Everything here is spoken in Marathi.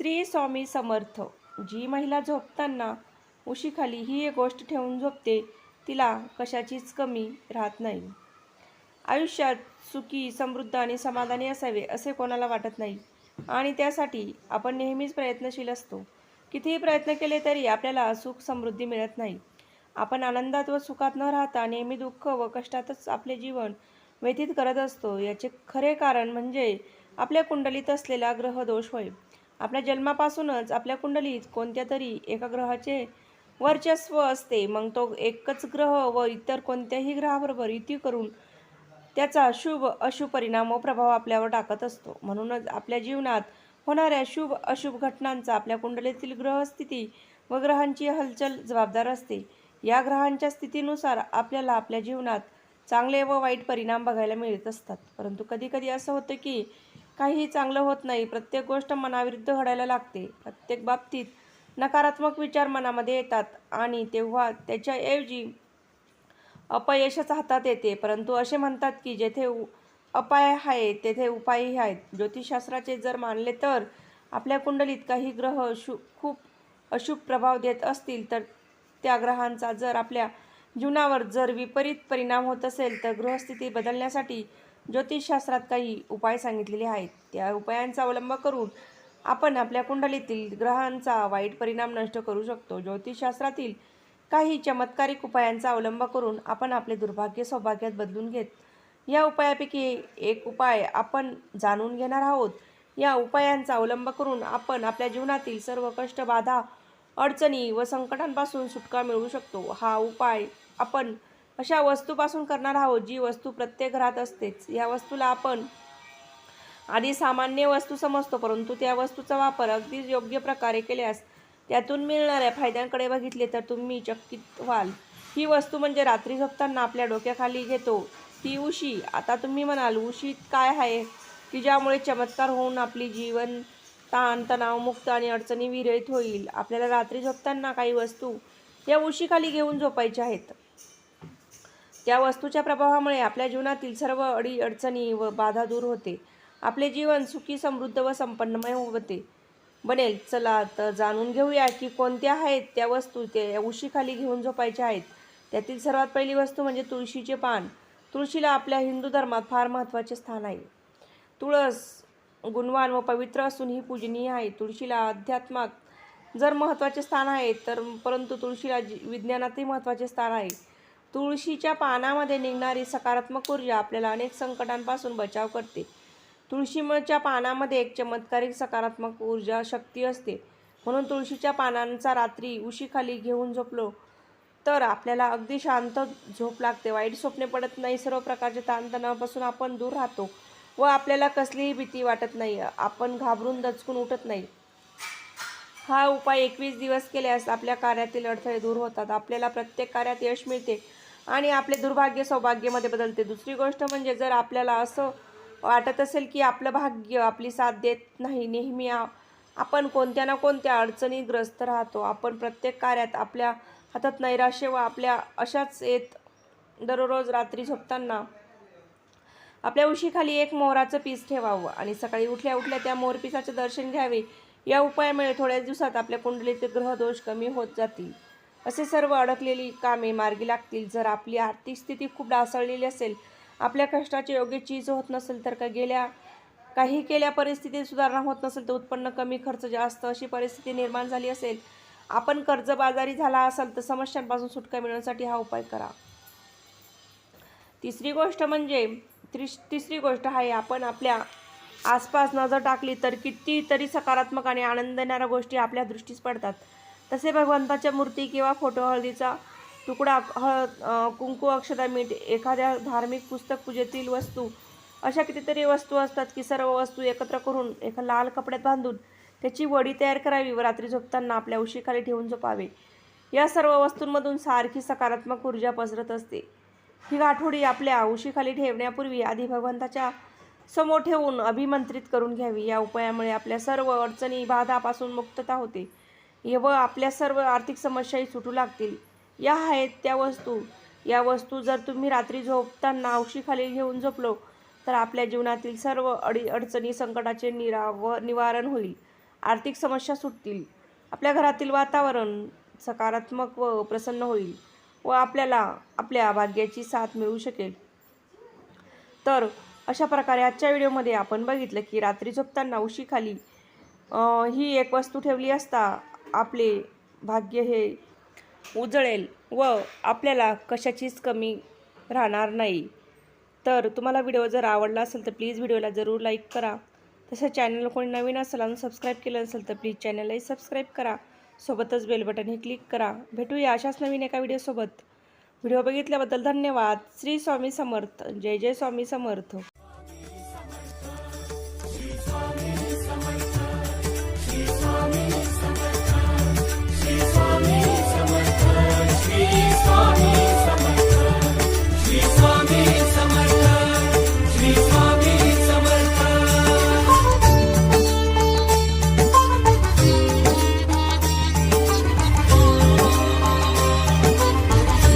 श्री स्वामी समर्थ. जी महिला झोपताना उशीखाली ही एक गोष्ट ठेवून झोपते तिला कशाचीच कमी राहत नाही. आयुष्यात सुखी समृद्ध आणि समाधानी असावे असे कोणाला वाटत नाही. आणि त्यासाठी आपण नेहमीच प्रयत्नशील असतो. कितीही प्रयत्न केले तरी आपल्याला सुख समृद्धी मिळत नाही. आपण आनंदात व सुखात न राहता नेहमी दुःख व कष्टातच आपले जीवन व्यतीत करत असतो याचे खरे कारण म्हणजे आपल्या कुंडलीत असलेला ग्रहदोष होय. आपल्या जन्मापासूनच आपल्या कुंडलीत कोणत्या तरी एका ग्रहाचे वर्चस्व असते मग तो एकच ग्रह व इतर कोणत्याही ग्रहाबरोबर युती करून त्याचा शुभ अशुभ परिणाम व प्रभाव आपल्यावर टाकत असतो. म्हणूनच आपल्या जीवनात होणाऱ्या शुभ अशुभ घटनांचा आपल्या कुंडलीतील ग्रहस्थिती व ग्रहांची हलचल जबाबदार असते. या ग्रहांच्या स्थितीनुसार आपल्याला आपल्या जीवनात चांगले व वाईट परिणाम बघायला मिळत असतात. परंतु कधीकधी असं होतं की काहीही चांगलं होत नाही. प्रत्येक गोष्ट मनाविरुद्ध घडायला लागते. प्रत्येक बाबतीत नकारात्मक विचार मनामध्ये येतात आणि तेव्हा त्याच्याऐवजी अपयशच हातात येते. परंतु असे म्हणतात की जेथे उ- अपाय आहे तेथे उपायही आहेत. ज्योतिषशास्त्राचे जर मानले तर आपल्या कुंडलीत काही ग्रह शु खूप अशुभ प्रभाव देत असतील तर त्या ग्रहांचा जर आपल्या जीवनावर जर विपरीत परिणाम होत असेल तर गृहस्थिती बदलण्यासाठी ज्योतिषशास्त्रात काही उपाय सांगितलेले आहेत. त्या उपायांचा अवलंब करून आपण आपल्या कुंडलीतील ग्रहांचा वाईट परिणाम नष्ट करू शकतो. ज्योतिषशास्त्रातील काही चमत्कारिक उपायांचा अवलंब करून आपण आपले दुर्भाग्य सौभाग्यात बदलून घेत या उपायापैकी एक उपाय आपण जाणून घेणार आहोत. या उपायांचा अवलंब करून आपण आपल्या जीवनातील सर्व कष्ट बाधा अडचणी व संकटांपासून सुटका मिळवू शकतो. हा उपाय आपण अशा वस्तूपासून करणार आहोत जी वस्तू प्रत्येक घरात असतेच. या वस्तूला आपण आधी सामान्य वस्तू समजतो परंतु त्या वस्तूचा वापर अगदी योग्य प्रकारे केल्यास त्यातून मिळणाऱ्या फायद्यांकडे बघितले तर तुम्ही चकित व्हाल. ही वस्तू म्हणजे रात्री झोपताना आपल्या डोक्याखाली घेतो. ती उशी. आता तुम्ही म्हणाल उशीत काय आहे? की ज्यामुळे चमत्कार होऊन आपली जीवन ताण तणावमुक्त आणि अडचणी विरळीत होईल. आपल्याला रात्री झोपताना काही वस्तू या उशीखाली घेऊन झोपायच्या आहेत. त्या वस्तूच्या प्रभावामुळे आपल्या जीवनातील सर्व अडी अडचणी व बाधा दूर होते. आपले जीवन सुखी समृद्ध व संपन्नमय होते. बनेल चला तर जाणून घेऊया की कोणत्या आहेत त्या वस्तू ते उशीखाली घेऊन झोपायच्या आहेत. त्यातील सर्वात पहिली वस्तू म्हणजे तुळशीचे पान. तुळशीला आपल्या हिंदू धर्मात फार महत्त्वाचे स्थान आहे. तुळस गुणवान व पवित्र असून ही पूजनीय आहे. तुळशीला अध्यात्मात जर महत्त्वाचे स्थान आहे तर परंतु तुळशीला जी- विज्ञानातही महत्त्वाचे स्थान आहे. तुळशीच्या पानामध्ये निघणारी सकारात्मक ऊर्जा आपल्याला अनेक संकटांपासून बचाव करते. तुळशीच्या पानामध्ये एक चमत्कारिक सकारात्मक ऊर्जा शक्ती असते. म्हणून तुळशीच्या पानांचा रात्री उशीखाली घेऊन झोपलो तर आपल्याला अगदी शांत झोप लागते. वाईट स्वप्ने पडत नाही. सर्व प्रकारच्या ताणतणावापासून आपण दूर राहतो व आपल्याला कसलीही भीती वाटत नाही. आपण घाबरून दचकून उठत नाही. हा उपाय एकवीस दिवस केल्यास आपल्या कार्यातील अडथळे दूर होतात. आपल्याला प्रत्येक कार्यात यश मिळते. आणि आपले दुर्भाग्य सौभाग्यमध्ये बदलते. दुसरी गोष्ट म्हणजे जर आपल्याला असं वाटत असेल की आपलं भाग्य आपली साथ देत नाही नेहमी आपण कोणत्या ना कोणत्या अडचणीग्रस्त राहतो. आपण प्रत्येक कार्यात आपल्या हातात नैराश्य व आपल्या अशाच येत दररोज रात्री झोपताना आपल्या उशीखाली एक मोहराचं पीस ठेवावं आणि सकाळी उठल्या उठल्या त्या मोरपिसाचे दर्शन घ्यावे. या उपायामुळे थोड्याच दिवसात आपल्या कुंडलीचे ग्रहदोष कमी होत जातील. असे सर्व अडकलेली कामे मार्गी लागतील. जर आपली आर्थिक स्थिती खूप ढासळलेली असेल आपल्या कष्टाचे योग्य चीज होत नसेल तर का गेल्या काही केल्या परिस्थितीत सुधारणा होत नसेल तर उत्पन्न कमी खर्च जास्त अशी परिस्थिती निर्माण झाली असेल आपण कर्जबाजारी झाला असाल तर समस्यांपासून सुटका मिळवण्यासाठी हा उपाय करा. तिसरी गोष्ट म्हणजे त्रिश तिसरी गोष्ट आहे आपण आपल्या आसपास नजर टाकली तर कितीतरी सकारात्मक आणि आनंद देणाऱ्या गोष्टी आपल्या दृष्टीस पडतात. तसे भगवंताच्या मूर्ती किंवा फोटो हळदीचा तुकडा हळद कुंकू अक्षता मीठ एखाद्या धार्मिक पुस्तक पूजेतील वस्तू अशा कितीतरी वस्तू असतात की सर्व वस्तू एकत्र करून एका लाल कपड्यात बांधून त्याची वडी तयार करावी व रात्री झोपताना आपल्या उशीखाली ठेवून झोपावे. या सर्व वस्तूंमधून सारखी सकारात्मक ऊर्जा पसरत असते. ही गाठोडी आपल्या उशीखाली ठेवण्यापूर्वी आधी भगवंताच्या समोर ठेवून अभिमंत्रित करून घ्यावी. या उपायामुळे आपल्या सर्व अडचणी बाधापासून मुक्तता होते. व आपल्या सर्व आर्थिक समस्याही सुटू लागतील. या आहेत त्या वस्तू. या वस्तू जर तुम्ही रात्री झोपताना औषीखाली घेऊन झोपलो तर आपल्या जीवनातील सर्व अडी अडचणी संकटाचे निराव निवारण होईल. आर्थिक समस्या सुटतील. आपल्या घरातील वातावरण सकारात्मक व प्रसन्न होईल व आपल्याला आपल्या भाग्याची साथ मिळू शकेल. तर अशा प्रकारे आजच्या व्हिडिओमध्ये आपण बघितलं की रात्री झोपताना उशीखाली ही एक वस्तू ठेवली असता आपले भाग्य हे उजळेल व आपल्याला कशाचीच कमी राहणार नाही. तर तुम्हाला व्हिडिओ जर आवडला असेल तर प्लीज व्हिडिओला जरूर लाईक करा. तसं चॅनल कोणी नवीन असेल आणि सबस्क्राईब केलं असेल तर प्लीज चॅनललाही सबस्क्राईब करा. सोबतच बेल बटन हे क्लिक करा. भेटूया अशाच नवीन एका व्हिडिओसोबत. व्हिडिओ बघितल्याबद्दल धन्यवाद. श्री स्वामी समर्थ. जय जय स्वामी समर्थ.